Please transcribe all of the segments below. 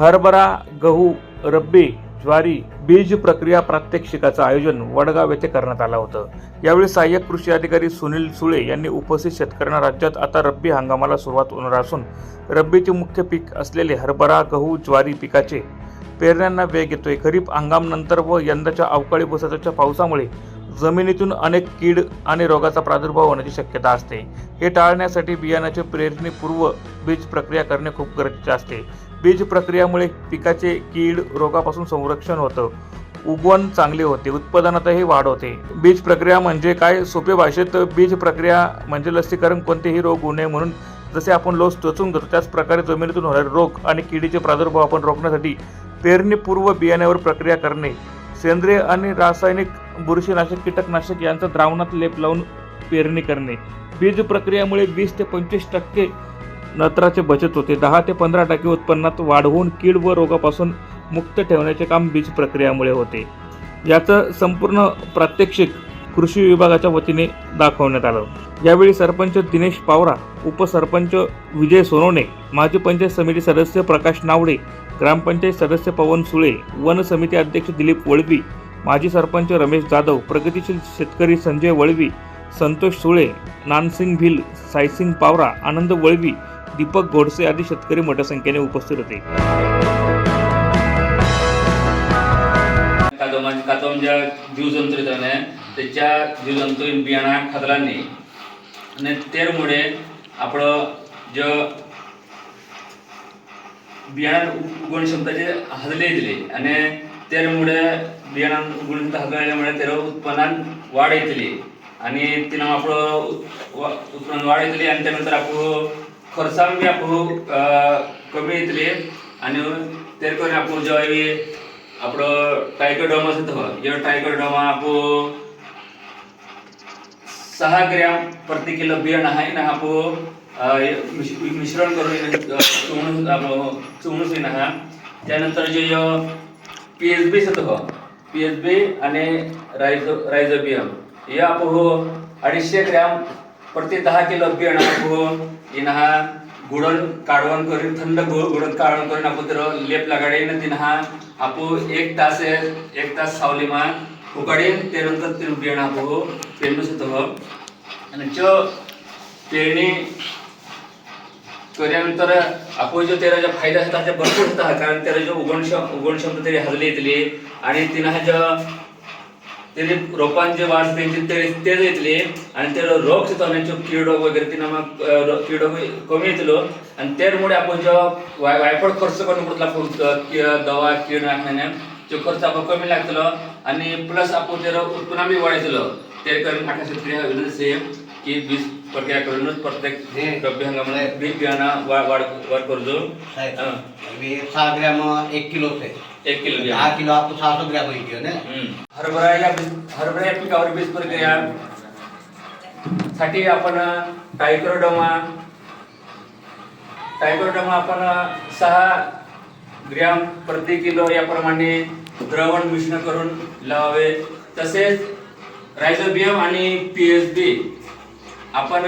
हरभरा गहू रब्बी ज्वारी बीज प्रक्रिया प्रात्यक्षिकाचं आयोजन वडगाव येथे करण्यात आलं होतं. यावेळी सहाय्यक कृषी अधिकारी सुनील सुळे यांनी उपस्थित शेतकऱ्यांना राज्यात आता रब्बी हंगामाला सुरुवात होणार असून रब्बीचे मुख्य पीक असलेले हरभरा गहू ज्वारी पिकाचे पेरण्यांना वेग येतोय. खरीप हंगामनंतर व यंदाच्या अवकाळी बसताच्या पावसामुळे जमिनीतून अनेक कीड आणि रोगाचा प्रादुर्भाव होण्याची शक्यता असते. हे टाळण्यासाठी बियाण्याचे पेरणीपूर्व बीज प्रक्रिया करणे खूप गरजेचे असते. बीज प्रक्रियामुळे पिकाचे कीड रोगापासून संरक्षण होतं. उगवण चांगले होते उत्पादनातही वाढ होते. बीज प्रक्रिया म्हणजे काय? सोपे भाषेत बीज प्रक्रिया म्हणजे लसीकरण कोणतेही रोग होऊ नये म्हणून जसे आपण लोस टोचून घेतो त्याच प्रकारे जमिनीतून होणारे रोग आणि किडीचे प्रादुर्भाव आपण रोखण्यासाठी पेरणीपूर्व बियाण्यावर प्रक्रिया करणे सेंद्रिय आणि रासायनिक बुरशीनाशक कीटकनाशक यांचा द्रावणात लेप लावून पेरणी करणे. बीज प्रक्रियामुळे वीस ते पंचवीस टक्के नत्राचे बचत होते. दहा ते पंधरा टक्के उत्पन्नात वाढ होऊन कीड व रोगापासून मुक्त ठेवण्याचे काम बीज प्रक्रियामुळे होते. याचं संपूर्ण प्रात्यक्षिक कृषी विभागाच्या वतीने दाखवण्यात आलं. यावेळी सरपंच दिनेश पावरा उपसरपंच विजय सोनवणे माजी पंचायत समिती सदस्य प्रकाश नावडे ग्रामपंचायत सदस्य पवन सुळे वन समिती अध्यक्ष दिलीप वळवी माजी सरपंच रमेश जाधव प्रगतीशील शेतकरी संजय वळवी संतोष सुळे नानसिंग भिल सायसिंग पावरा आनंद वळवी दीपक गोडसे आदी शेतकरी मोठ्या संख्येने उपस्थित होते. कादोमाची ज्या जीवजंतू येतात त्याच्या जीवजंतून बियाणा खातलांनी आणि तेरमुळे आपलं जो बियाणा उगवण क्षमताचे हजले दिले आणि तेरमुळे बियाणा उगवण क्षमता हजल्यामुळे तेर उत्पन्नात वाढ येतली आणि तिनं आपलं वा- उत्पन्न वाढ येतली आणि त्यानंतर आपण खर्चान बी आपण कमी येतले आणि ते करून आपण जेव्हा आपलं टायगर डोमा असतं जेव्हा टायगर डोमा आपण सहा ग्रॅम प्रति किलो बियाणं आहे ना आपण मिश्रण करून चुवणून आपण चुवणून हा। त्यानंतर जे पी एस बी असतं पी एस बी आणि रायझो रायझोबियम हे आपण अडीचशे ग्रॅम पण ते दहा किलो बियाणं घेऊन इन हा गुडन काढवण करून थंड गुडण काढवण करून आपण तर लेप लगाडे ना तिन हा आपण एक तास एक तास सावलीमा उकाडीन त्यानंतर ते बियाणं आपण पेरणू शकतो आणि जो पेरणी केल्यानंतर आपण जो त्याला जो फायदा होता ते भरपूर होता कारण त्याला जो उगवण क्षम उगवण क्षमता तरी हजली येतली आणि तिनं हा जो त्याने रोपांचे वाढ त्यांचे ते तेच येतले आणि ते रोग सुद्धा त्यांचे कीड वगैरे तिनं मग कीड कमी येतलो. आणि त्यामुळे आपण जो वाय वायपड खर्च करून पडला दवा कीड नाशण्याने तो खर्च आपण कमी लागतलो. आणि प्लस आपण त्याला उत्पन्न बी वाढयतलो ते करून आका शेतकरी हा विनंती आहे की बीज प्रक्रिया करूनच प्रत्येक रब्बी हंगामात बी बियाणं वाढ वाढ करजो हां. मी सहा ग्रॅम एक आहे. एक किलो दहा किलो आपण सहाशे ग्रॅम घेतो ना हम्म. हरभरा या हरभरा या पिकावर बीज प्रक्रिया साठी आपण टायक्रोडोमा टायक्रोडोमा आपण सहा ग्रॅम प्रति किलो याप्रमाणे द्रवण मिश्रण करून लावावे. तसेच रायझोबियम आणि पी एच बी आपण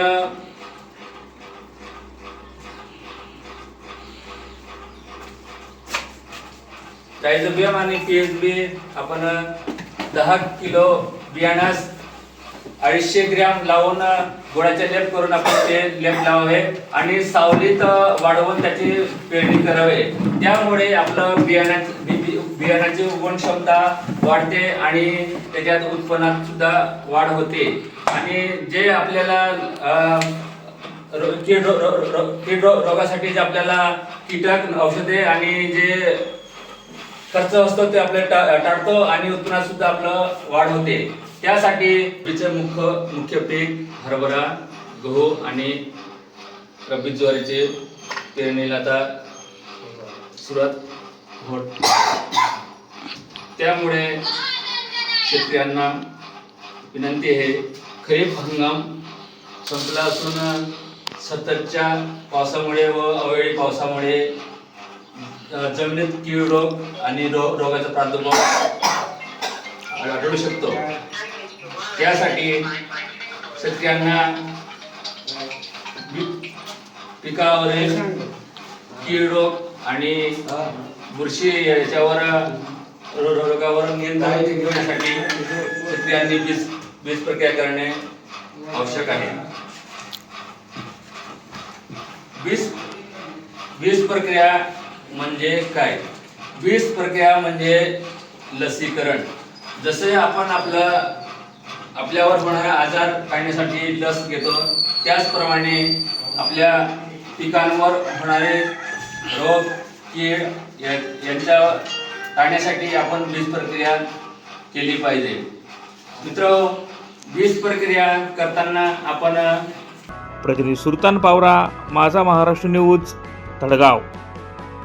रायझोबियम आणि पी एच बी आपण दहा किलो बियाणास अडीचशे ग्रॅम लावून गोळ्याचे लेप करून आपण ते लेप लावावे आणि सावलीत वाढवून त्याची पेरणी करावे. त्यामुळे आपलं बियाण्याची बियाण्याची उगवण क्षमता वाढते आणि त्याच्यात उत्पन्नात सुद्धा वाढ होते. आणि जे आपल्याला कीड रोगासाठी जे आपल्याला कीटक औषधे आणि जे खर्च असतो ते आपलं टा- टाळतो आणि उत्पन्नात सुद्धा आपलं वाढ होते. त्यासाठी तिचे मुख्य मुख्य पीक हरभरा गहू आणि रब्बी ज्वारीचे पेरणीला आता सुरुवात होत. त्यामुळे शेतकऱ्यांना विनंती आहे खरीप हंगाम संपला असून सततच्या पावसामुळे व अवेळी पावसामुळे जमिनीत कीड रोग आणि रोग रोगाचा प्रादुर्भाव आढळू शकतो. त्यासाठी शेतकऱ्यांना पिकावरील कीड रोग आणि बुरशी याच्यावर रोगावर नियंत्रण ठेवण्यासाठी शेतकऱ्यांनी बीज बीज प्रक्रिया करणे आवश्यक आहे. बीज बीज प्रक्रिया म्हणजे काय? वीस प्रक्रिया म्हणजे लसीकरण. जसे आपण आपलं आपल्यावर होणारा आजार काढण्यासाठी लस घेतो त्याचप्रमाणे आपल्या पिकांवर होणारे रोग कीड या- यांच्या टाळण्यासाठी आपण वीज प्रक्रिया केली पाहिजे. मित्र वीज प्रक्रिया करताना आपण प्रतिनिधी सुलतान पावरा माझा महाराष्ट्र न्यूज तळगाव.